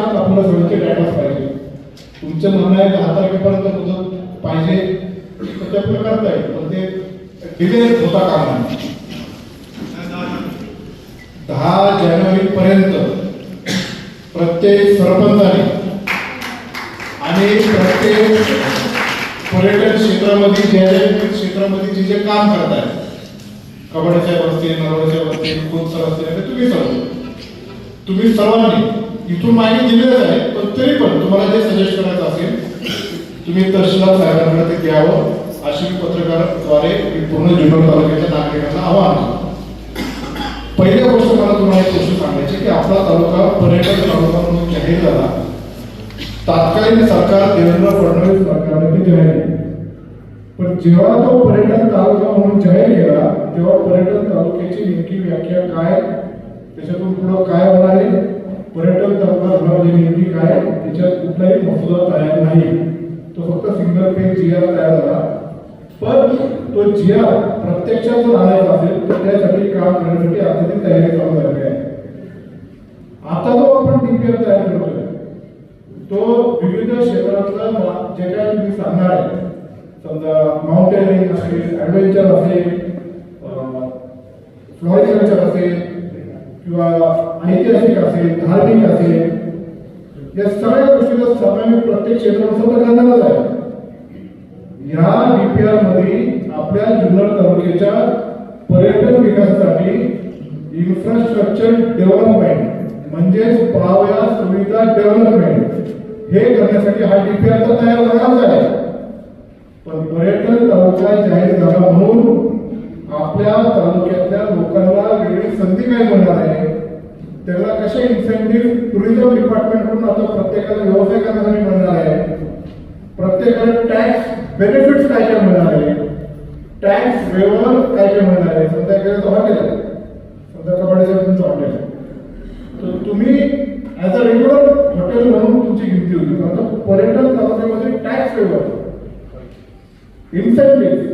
तारखेच्या आत आपल्याला सगळ्यांचे डॅटाच पाहिजे. तुमचं म्हणणं आहे दहा तारखेपर्यंत मुदत पाहिजे. तर ते आपलं करता येईल पण ते डिले होता कामा. दहा जानेवारी पर्यंत प्रत्येक सरपंचाने आणि प्रत्येक पर्यटन क्षेत्रामध्ये जे क्षेत्रामध्ये जे जे काम करताय कबड्डीच्या साहेब असतील नरवडे साहेब असतील ते तुम्ही सर्व तुम्ही सर्वांनी इथून माहिती दिलेलीच आहे. पण तरी पण तुम्हाला जे सजेस्ट करायचं असेल तुम्ही तहसीलदार साहेबांकडे ते द्यावं अशी पत्रकाराद्वारे मी पूर्ण जुन्नर तालुक्याच्या नागरिकांना आवाहन पहिल्या गोष्ट मला तुम्हाला एक गोष्ट सांगायची की आपला तालुका पर्यटन तालुका म्हणून जाहीर झाला. तात्कालीन सरकार देवेंद्र फडणवीस सरकारने ते जाहीर पण जेव्हा तो पर्यटन तालुका म्हणून जाहीर केला तेव्हा पर्यटन तालुक्याची नेमकी व्याख्या काय त्याच्यातून पुढं काय होणार आहे? पर्यटन करताना झाला म्हणजे नेमकी काय? त्याच्यात कुठलाही मसुदा तयार नाही. तो फक्त सिंगल पेज जी आर तयार झाला. पण तो जी आर प्रत्यक्षात जर आणायचा असेल तर त्यासाठी काम करण्यासाठी आता ती तयारी चालू झालेली आहे. आता जो आपण डीपीआर तयार करतोय तो विविध क्षेत्रातलं जे काय तुम्ही सांगणार आहे समजा माउंटेनिंग असेल ॲडव्हेंचर असेल फ्लॉरिकल्चर असेल किंवा ऐतिहासिक असेल धार्मिक असेल या सगळ्या गोष्टीचा समावेश प्रत्येक क्षेत्रासोबत तर करणारच आहे. या डीपीआरमध्ये आपल्या जुन्नर तालुक्याच्या पर्यटन विकासासाठी इन्फ्रास्ट्रक्चर डेव्हलपमेंट म्हणजेच पावया सुविधा डेव्हलपमेंट हे करण्यासाठी हा डीपीआर तर तयार झालाच आहे. पण पर्यटन तालुका जाहीर झाला म्हणून आपल्या तालुक्यातल्या लोकांना वेगळी संधी काय मिळणार आहे. त्याला कसे इन्सेंटिव्ह टुरिझम डिपार्टमेंटकडून आता प्रत्येकाला व्यवसाय करण्यासाठी मिळणार आहे? प्रत्येकाला टॅक्स बेनिफिट्स काय काय मिळणार आहे? टॅक्स वेवर काय काय मिळणार आहे? समजा एखाद्याचं हॉटेल आहे समजा कबाडीचं तुमचं हॉटेल आहे तर तुम्ही ऍज अ रेग्युलर हॉटेल म्हणून तुमची गिनती होती परंतु पर्यटन तालुक्यामध्ये टॅक्स वेवर इन्सेंटिव्ह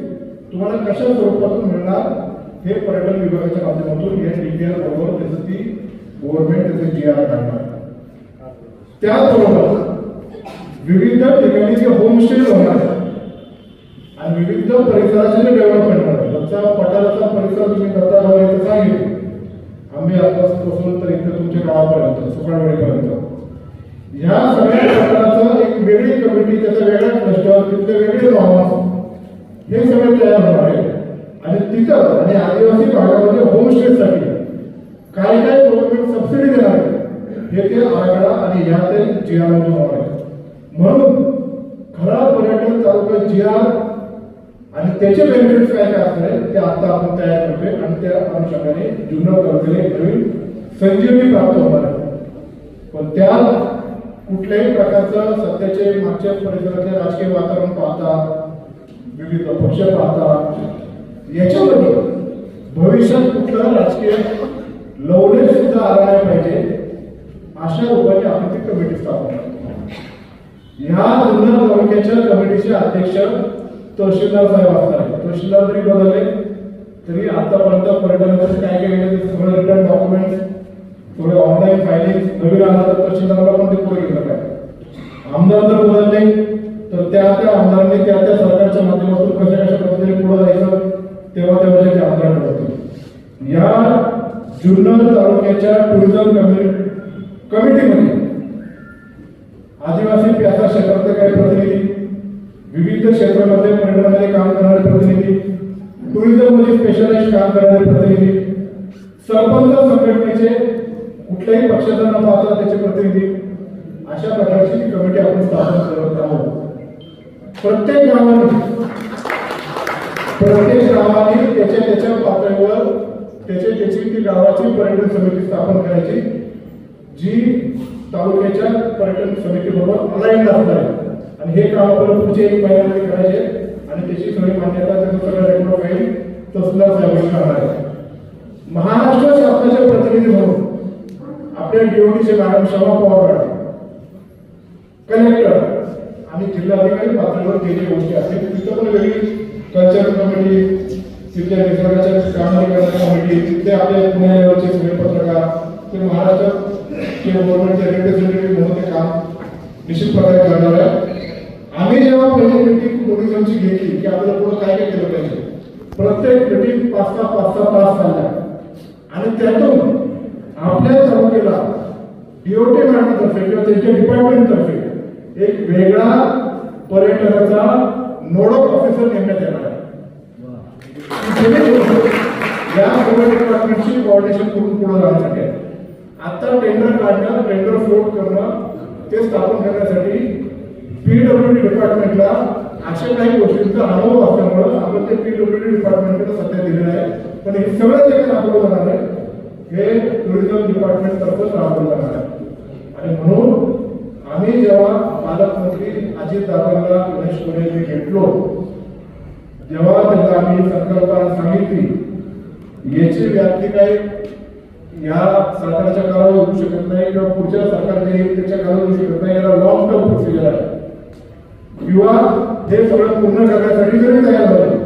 तुम्हाला कशा स्वरूपातून मिळणार हे पर्यटन विभागाच्या माध्यमातून या डीपीआर बरोबर त्याचं ती गव्हर्नमेंट त्याचे जी आर काढणार त्याचबरोबर विविध ठिकाणी जे होमस्टे होणार आणि विविध परिसराचे जे डेव्हलपमेंट होणार आहे पठाराचा परिसर तुम्ही दत्ता गाव इथं सांगितलं आम्ही आतापासून तर इथं तुमच्या गावापर्यंत सुकाळवाडीपर्यंत ह्या सगळ्या प्रकाराचं एक वेगळी कमिटी त्याचा वेगळा क्लस्टर तिथले वेगळे नॉर्म्स हे सगळे तयार होणार आहे. आणि तिथं आणि आदिवासी भागामध्ये होमस्टेसाठी काय काय गव्हर्नमेंट सबसिडी देणार आहे हे ते आराखडा आणि यातील जी आर होणार आहे. म्हणून खरा पर्यटन तालुका जी आर आणि त्याचे बेनिफिट्स काय काय असणार आहेत ते आता आपण तयार करतोय आणि त्या अनुषंगाने जुन्नर तालुक्याला नवीन संजीवनी प्राप्त होणार आहे. पण त्या कुठल्याही प्रकारचं सध्याचे मागच्या परिसरातले राजकीय वातावरण पाहता विविध पक्ष पाहता याच्यामध्ये भविष्यात कुठलं राजकीय लवणे सुद्धा आला नाही पाहिजे अशा रूपाने आपण ती कमिटी स्थापन करतो. ह्या जुन्नर तालुक्याच्या कमिटीचे अध्यक्ष तहसीलदार साहेब असणार आहेत. तहसीलदार जरी बदलले तरी आतापर्यंत पर्यटनामध्ये काय केलेलं ते सगळं रिटर्न डॉक्युमेंट थोडे ऑनलाईन फायलिंग नवीन आला तर तहसीलदाराला पण ते पुढे घेतलं काय आमदार जर बदलले तर त्या त्या आमदारांनी त्या त्या सरकारच्या माध्यमातून कशा कशा पद्धतीने पुढे जायचं तेव्हा तेव्हा ते आमदार ठरवतील या जुन्नर तालुक्याच्या टुरिझम कमिटी कमिटीमध्ये आदिवासी प्यासा क्षेत्रातले काही प्रतिनिधी विविध क्षेत्रामध्ये पर्यटनामध्ये काम करणारे प्रतिनिधी टुरिझममध्ये स्पेशलाइज काम करणारे प्रतिनिधी सरपंच संघटनेचे कुठल्याही पक्षाचा न पाहता त्याचे प्रतिनिधी अशा प्रकारची कमिटी आपण स्थापन करत आहोत. प्रत्येक गावाने प्रत्येक गावाने त्याच्या त्याच्या पातळीवर त्याच्या त्याची ती गावाची पर्यटन समिती स्थापन करायची जी तालुक्याच्या पर्यटन समितीबरोबर अलाईन असणार आहे. आणि हे काम आपण पुढचे एक महिन्यामध्ये करायचे आणि त्याची सगळी मान्यता त्याचं सगळं रेकॉर्ड होईल. तहसीलदार साहेबांनी करणार आहे महाराष्ट्र शासनाचे प्रतिनिधी म्हणून आपल्या डीओडीचे मॅडम शमा पवार कलेक्टर आणि जिल्हाधिकारी पातळीवर जे जे गोष्टी असतील तिथं पण वेगळी कल्चर कमिटी तिथल्या निसर्गाच्या कामाधिकारी कमिटी तिथले आपले पुणे लेवलचे सगळे पत्रकार ते महाराष्ट्र किंवा गव्हर्नमेंटचे रिप्रेझेंटेटिव्ह म्हणून ते काम निश्चित प्रकारे करणार आहे. आम्ही जेव्हा पहिली मीटिंग टुरिझमची घेतली की आपल्याला पुढे काय काय केलं पाहिजे प्रत्येक मीटिंग पाच सहा पाच सहा तास झाल्या आणि त्यातून आपल्या तालुक्याला डीओटी मॅडमतर्फे किंवा त्यांच्या डिपार्टमेंटतर्फे एक वेगळा पर्यटनाचा नोडल ऑफिसर नेमण्यात येणार आहे. या सगळ्या डिपार्टमेंटची कोऑर्डिनेशन करून पुढे जाण्यासाठी आहे. आता टेंडर काढणं टेंडर फ्लोट करणं ते स्थापन करण्यासाठी पीडब्ल्यूडी डिपार्टमेंटला अशा काही गोष्टींचा अनुभव असल्यामुळं आपण ते पीडब्ल्यूडी डिपार्टमेंटकडे सध्या दिलेलं आहे. पण हे सगळं जे काही राबवलं जाणार आहे हे टुरिझम डिपार्टमेंट तर्फेच राबवलं जाणार आहे. आणि म्हणून आम्ही जेव्हा पालकमंत्री अजित दादांना गणेश कोरेंनी घेतलो जेव्हा त्यांना आम्ही संकल्पना सांगितली याची व्याप्ती काय? या सरकारच्या काळात होऊ शकत नाही किंवा पुढच्या सरकारने त्याच्या काळात होऊ शकत नाही. याला लॉंग टर्म प्रोसिजर आहे. किंवा हे सगळं पूर्ण करण्यासाठी जरी तयार झाले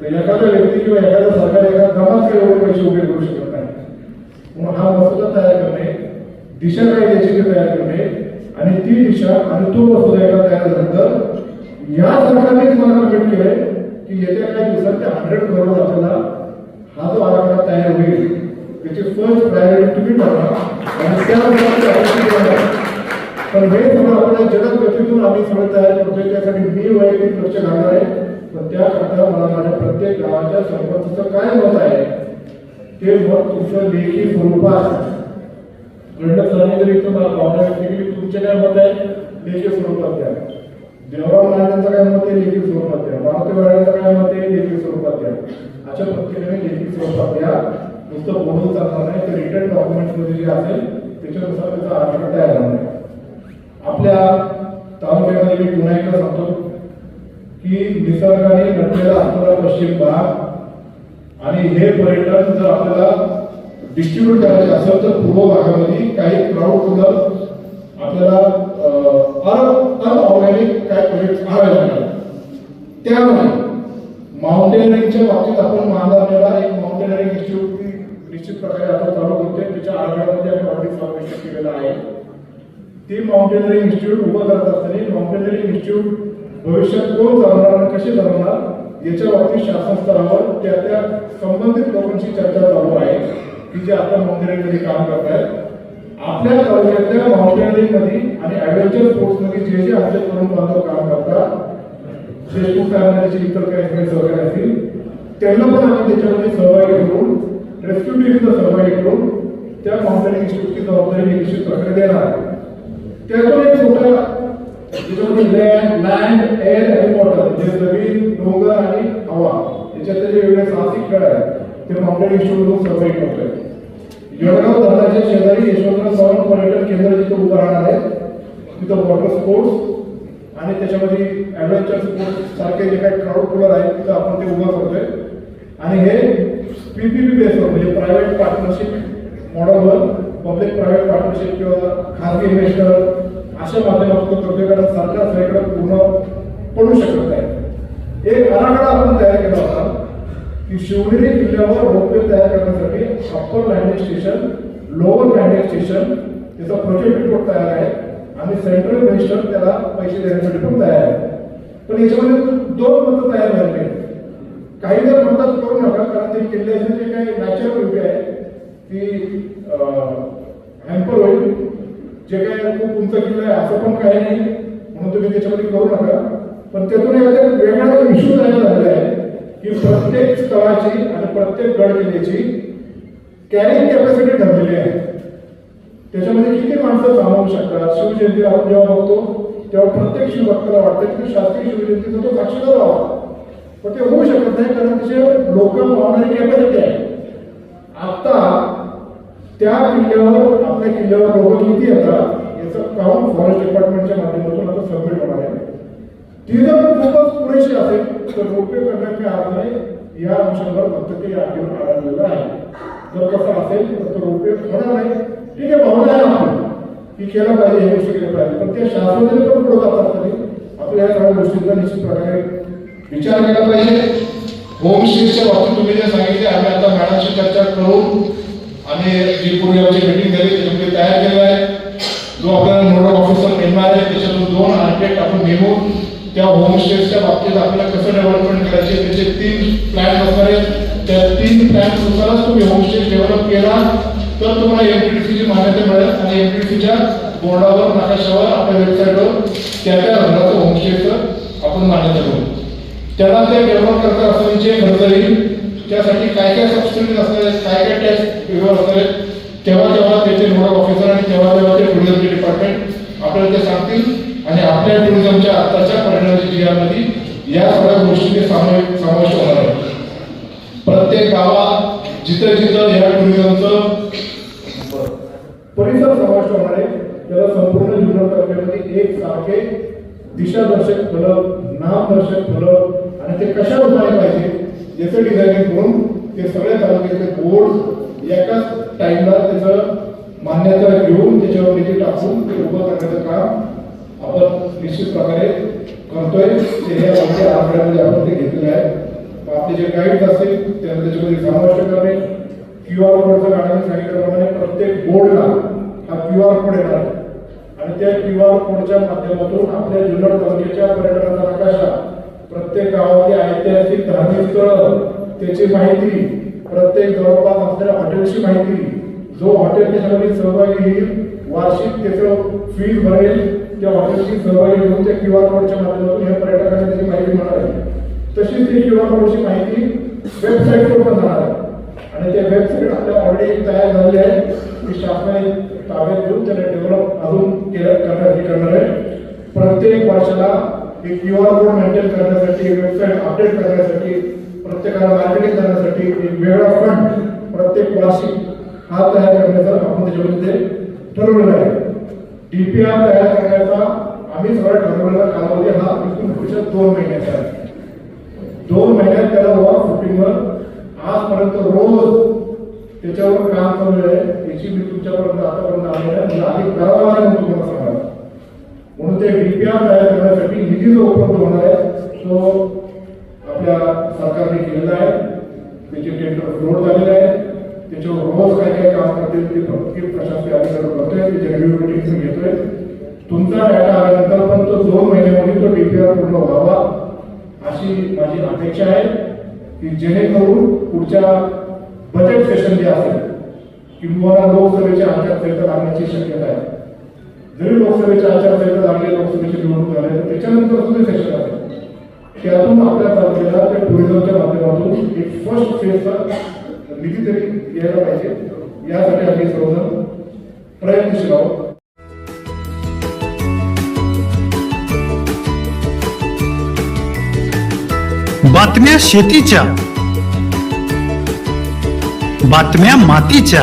तर एखादा व्यक्ती किंवा एखादा सरकार एका दमात एवढे पैसे उभे करू शकत नाही. म्हणून हा मसुदा तयार करणे दिशा काय द्यायची तयार करणे आणि ती दिशा आणि तो मसुदा एका तयार झाल्यानंतर या सरकारने तुम्हाला कमेंट केलंय की येत्या काही दिवसात ते हंड्रेड करोड आपल्याला हा जो आराखडा तयार होईल त्याची फर्स्ट प्रायोरिटी तुम्ही ठरवा आणि त्यानुसार ते execute करा. पण हे सगळं आपल्या जलद गतीतून आम्ही सगळं तयार करतोय. त्यासाठी मी वैयक्तिक लक्ष घालणार आहे. पण त्याकरता मला माझ्या प्रत्येक गावाच्या सरपंचाचं काय मत आहे? ते मत तुमचं लेखी स्वरूपात घडलं सरांनी जरी इथं मला भावना व्यक्त केली तुमचे काय मत आहे? लेखी स्वरूपात द्या देवराव महाराजांचं काय मत आहे? लेखी स्वरूपात द्या मारुती महाराजांचं काय मत आहे? लेखी स्वरूपात द्या अशा प्रत्येकाने लेखी स्वरूपात द्या नुसतं बोलून चालणार नाही तर रिटर्न डॉक्युमेंटमध्ये जे असेल त्याच्यानुसार त्याचा आराखडा तयार होणार आपल्या तालुक्यामध्ये मी पुन्हा एकदा सांगतो की निसर्गाने नटलेला असणारा पश्चिम भाग आणि हे पर्यटन जर आपल्याला डिस्ट्रीब्यूट करायचे असेल तर पूर्व भागामध्ये काही क्राऊड पुढं आपल्याला अनऑर्गॅनिक काय प्रोजेक्ट आणावे लागणार. त्यामुळे माउंटेनरिंगच्या बाबतीत आपण महाराष्ट्राला एक माउंटेनरिंग इन्स्टिट्यूट निश्चित प्रकारे आता चालू करतोय त्याच्या आधारामध्ये आम्ही ऑलरेडी फॉर्मेशन केलेलं आहे. ते माउंटेनरिंग इन्स्टिट्यूट उभं करत असताना माउंटेनरिंग इन्स्टिट्यूट भविष्यात कोण चालवणार आणि कसे चालवणार याच्या बाबतीत शासन स्तरावर त्या त्या संबंधित लोकांची चर्चा चालू आहे की जे आता माउंटेनरिंगमध्ये काम करत आहेत आपल्या तालुक्यातल्या माउंटेनरिंगमध्ये आणि ऍडव्हेंचर स्पोर्ट्समध्ये जे जे आमचे तरुण बांधव काम करतात देशमुख साहेबांचे इतर काही वगैरे असतील त्यांना पण आम्ही त्याच्यामध्ये सहभागी करून विविध सहभागी करून त्या माउंटेनिंग इन्स्टिट्यूटची जबाबदारी निश्चित प्रकारे देणार आहे. त्यातून एक मोठा लँड लँड एअर आणि वॉटर जे जमीन डोंगर आणि हवा याच्यातले जे वेगळे साहसिक खेळ आहेत ते माउंटेन इन्स्टिट्यूटमधून सहभागी करतोय जळगाव धरणाच्या शेजारी यशवंतराव चव्हाण पर्यटन केंद्र जिथं उभं राहणार आहे तिथं वॉटर स्पोर्ट्स आणि त्याच्यामध्ये ऍडव्हेंचर स्पोर्ट्स सारखे जे काही क्राऊड कूलर आहेत तिथं आपण ते उभं करतोय. आणि हे पीपीपी बेसवर म्हणजे प्रायव्हेट पार्टनरशिप मॉडेलवर पब्लिक प्रायव्हेट पार्टनरशिप किंवा खाजगी इन्व्हेस्टर अशा माध्यमातून प्रत्येकाला सरकार सगळीकडे पूर्ण पडू शकत नाही एक आराखडा आपण तयार केला होता की शिवनेरी किल्ल्यावर रोपवे तयार करण्यासाठी upper landing station lower landing station त्याचा प्रोजेक्ट रिपोर्ट तयार आहे आणि सेंट्रल मिनिस्टर त्याला पैसे देण्यासाठी पण तयार आहे पण याच्यामध्ये दोन मतं तयार झाले आहेत. काही जर म्हणतात करू नका कारण ते किल्ल्याचे जे काही नॅचरल ब्युटी आहे ती हॅम्पर होईल जे काही खूप उंच किल्ला आहे असं पण काही नाही म्हणून तुम्ही त्याच्यामध्ये करू नका. पण त्यातून एखाद्या वेगळा इश्यू तयार झालेला आहे की प्रत्येक स्थळाची आणि प्रत्येक गड किल्ल्याची कॅरिंग कॅपॅसिटी ठरलेली आहे. त्याच्यामध्ये किती माणसं सामावू शकतात? शिवजयंती आपण जेव्हा बघतो तेव्हा प्रत्येक शिवभक्ताला वाटतं की शासकीय शिवजयंतीचा तो साक्षीदार व्हावा. पण ते होऊ शकत नाही कारण त्याचे लोक वाहणारी कॅपॅसिटी आहे. आता त्या किल्ल्यावर आपल्या किल्ल्यावर लोक किती येतात याचं काम फॉरेस्ट डिपार्टमेंटच्या माध्यमातून आता सबमिट होणार आहे. ती जर खूपच पुरेशी असेल तर रोपे करण्यात काही अर्थ नाही. या अंशावर फक्त ते आठवण आढळलेलं आहे. जर तसं असेल तर तो रोपे होणार नाही. ठीक आहे भावना आहे आपण की केलं पाहिजे हे गोष्टी केल्या पाहिजे. पण त्या शासनाने पण पुढे जातात तरी आपल्या या सगळ्या गोष्टींचा निश्चित प्रकारे विचार केला पाहिजे होम स्टेच्या बाबतीत तुम्ही जे सांगितले आम्ही आता मॅडमशी चर्चा करून आम्ही जी पूर्वी आमची मीटिंग झाली त्याच्यामध्ये तयार केला आहे. जो आपल्याला नोडल ऑफिसर नेमणार आहे त्याच्यातून दोन आर्किटेक्ट आपण नेमून त्या होमस्टेच्या बाबतीत आपल्याला कसं डेव्हलपमेंट करायचे त्याचे तीन प्लॅन असणार आहेत. त्या तीन प्लॅन नुसारच तुम्ही होमस्टे डेव्हलप केला तर तुम्हाला एमपीडीसीची मान्यता मिळेल. आणि एमपीडीसीच्या बोर्डावर नकाशावर आपल्या वेबसाईटवर त्या त्या रंगाचं होमस्टेचं आपण मान्यता मिळू त्याला ते डेव्हलप करता असताना जे खर्च येईल त्यासाठी काय काय सबसिडीज असणार आहेत काय काय टॅक्स विभाग असणार आहेत तेव्हा तेव्हा त्याचे नोडल ऑफिसर आणि तेव्हा तेव्हा ते टुरिझमचे डिपार्टमेंट आपल्याला ते सांगतील. आणि आपल्या टुरिझमच्या आत्ताच्या परिणामी जिल्ह्यामध्ये या सगळ्या गोष्टी सामायिक समावेश होणार आहे. प्रत्येक गावात जिथं जिथं या टुरिझमचं परिसर समाविष्ट होणार आहे त्याला संपूर्ण जिल्हा तालुक्यामध्ये एक सारखे दिशादर्शक फलक नामदर्शक फलक आणि ते कशावर झाले पाहिजे? याचं डिझायनिंग करून ते सगळ्या तालुक्याचे बोर्ड एकाच टाईमला त्याचं मान्यता घेऊन त्याच्यावर निधी टाकून ते उभं करण्याचं काम आपण निश्चित प्रकारे करतोय. ते या आमच्या आकड्यामध्ये आपण ते घेतलेलं आहे. आपले जे गाईड असतील त्यांना त्याच्यामध्ये समाविष्ट करणे. क्यू आर कोडचं काढायला सांगितल्याप्रमाणे प्रत्येक बोर्डला हा क्यू आर कोड येणार आणि त्या क्यू आर कोडच्या माध्यमातून आपल्या जुन्नर तालुक्याच्या पर्यटनाचा नकाशा प्रत्येक गावातली ऐतिहासिक धार्मिक स्थळ त्याची माहिती प्रत्येक जवळपास असलेल्या हॉटेलची माहिती जो हॉटेल त्याच्यामध्ये सहभागी येईल वार्षिक त्याचं फीज भरेल त्या हॉटेलची सहभागी घेऊन त्या क्यू आर कोडच्या माध्यमातून या पर्यटकांना त्याची माहिती मिळणार आहे. तशीच ती क्यू आर कोडची माहिती वेबसाईटवर पण जाणार आहे. आणि त्या वेबसाईट आपल्या ऑलरेडी तयार झालेली आहे ती शासनाने ताब्यात घेऊन त्याला डेव्हलप अजून केलं करणार हे करणार आहे. प्रत्येक वर्षाला एक क्यू आर कोड मेंटेन करण्यासाठी वेबसाईट अपडेट करण्यासाठी प्रत्येकाला मार्केटिंग करण्यासाठी एक वेगळा फंड प्रत्येक वार्षिक हा तयार करण्याचा आपण त्याच्यामध्ये ते ठरवलेलं आहे. डीपीआर तयार करण्याचा आम्ही सगळा ठरवलेला कालावधी हा एकूण पुढच्या दोन महिन्याचा आहे. दोन महिन्यात त्याला वर फुटिंगवर आजपर्यंत रोज त्याच्यावर काम चालू आहे. याची मी तुमच्यापर्यंत आतापर्यंत आलेलं आहे. मला आधी करावा लागेल तुम्हाला ते डीपीआर तयार करण्यासाठी निधी जो उपलब्ध होणार आहे तो आपल्या सरकारने केलेला आहे. त्याचे टेंडर फ्लोट झालेले आहे. त्याच्यावर रोज काय काय काम करतील ते प्रत्येक प्रशासकीय अधिकारी करतोय त्याचे रिव्ह्यू मिटिंग घेतोय. तुमचा डाटा आल्यानंतर पण तो दोन महिन्यामध्ये तो डीपीआर पूर्ण व्हावा अशी माझी अपेक्षा आहे की जेणेकरून पुढच्या बजेट सेशन जे असेल किंवा लोकसभेच्या आचारसंहिता लागण्याची शक्यता आहे. जरी लोकसभेच्या आचारसंहिता लागली लोकसभेची निवडणूक झाली तर त्याच्यानंतर सुद्धा सेशन असेल त्यातून आपल्या तालुक्याला त्या टुरिझमच्या माध्यमातून एक फर्स्ट फेजचा निधी तरी यायला पाहिजे. यासाठी आम्ही सर्वजण प्रयत्नशील आहोत. बातम्या शेतीच्या बातम्या मातीच्या